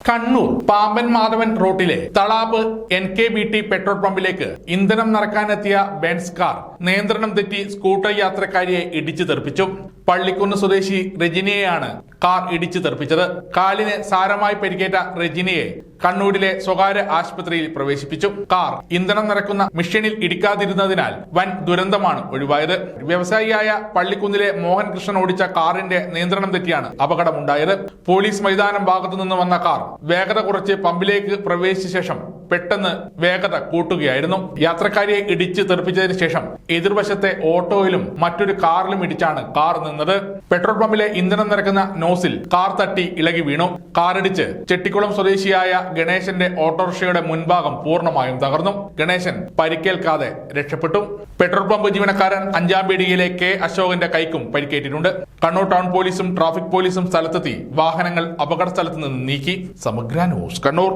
കണ്ണൂർ പാമ്പൻ മാധവൻ റോഡിലെ Thalap N K B T petrol പമ്പിലേക്ക് ഇന്ധനം നിറക്കാനെത്തിയ ബെൻസ് കാർ നിയന്ത്രണം തെറ്റി സ്കൂട്ടർ യാത്രക്കാരിയെ ഇടിച്ചു തെറിപ്പിച്ചു. പള്ളിക്കുന്ന് സ്വദേശി റെജിനിയെയാണ് കാർ ഇടിച്ചു തെറിപ്പിച്ചത്. കാലിന് സാരമായി പരിക്കേറ്റ റെജിനിയെ കണ്ണൂരിലെ സ്വകാര്യ ആശുപത്രിയിൽ പ്രവേശിപ്പിച്ചു. കാർ ഇന്ധനം നിറക്കുന്ന മിഷനിൽ ഇടിക്കാതിരുന്നതിനാൽ വൻ ദുരന്തമാണ് ഒഴിവായത്. വ്യവസായിയായ പള്ളിക്കുന്നിലെ മോഹൻ കൃഷ്ണൻ ഓടിച്ച കാറിന്റെ നിയന്ത്രണം തെറ്റിയാണ് അപകടമുണ്ടായത്. പോലീസ് മൈതാനം ഭാഗത്തു നിന്ന് വന്ന കാർ വേഗത കുറച്ച് പമ്പിലേക്ക് പ്രവേശിച്ച ശേഷം പെട്ടെന്ന് വേഗത കൂട്ടുകയായിരുന്നു. യാത്രക്കാരിയെ ഇടിച്ച് തെറിപ്പിച്ചതിന് ശേഷം എതിർവശത്തെ ഓട്ടോയിലും മറ്റൊരു കാറിലും ഇടിച്ചാണ് കാർ നിന്നത്. പെട്രോൾ പമ്പിലെ ഇന്ധനം നിറക്കുന്ന നോസിൽ കാർ തട്ടി ഇളകി വീണു. കാറിടിച്ച് ചെട്ടിക്കുളം സ്വദേശിയായ ഗണേശന്റെ ഓട്ടോറിക്ഷയുടെ മുൻഭാഗം പൂർണമായും തകർന്നു. ഗണേശൻ പരിക്കേൽക്കാതെ രക്ഷപ്പെട്ടു. പെട്രോൾ പമ്പ് ജീവനക്കാരൻ അഞ്ചാം പീടികയിലെ കെ അശോകന്റെ കൈക്കും പരിക്കേറ്റിട്ടുണ്ട്. കണ്ണൂർ ടൗൺ പോലീസും ട്രാഫിക് പോലീസും സ്ഥലത്തെത്തി. വാഹനങ്ങൾ അപകട സ്ഥലത്ത് നിന്ന് നീക്കി. സമഗ്ര ന്യൂസ് കണ്ണൂർ.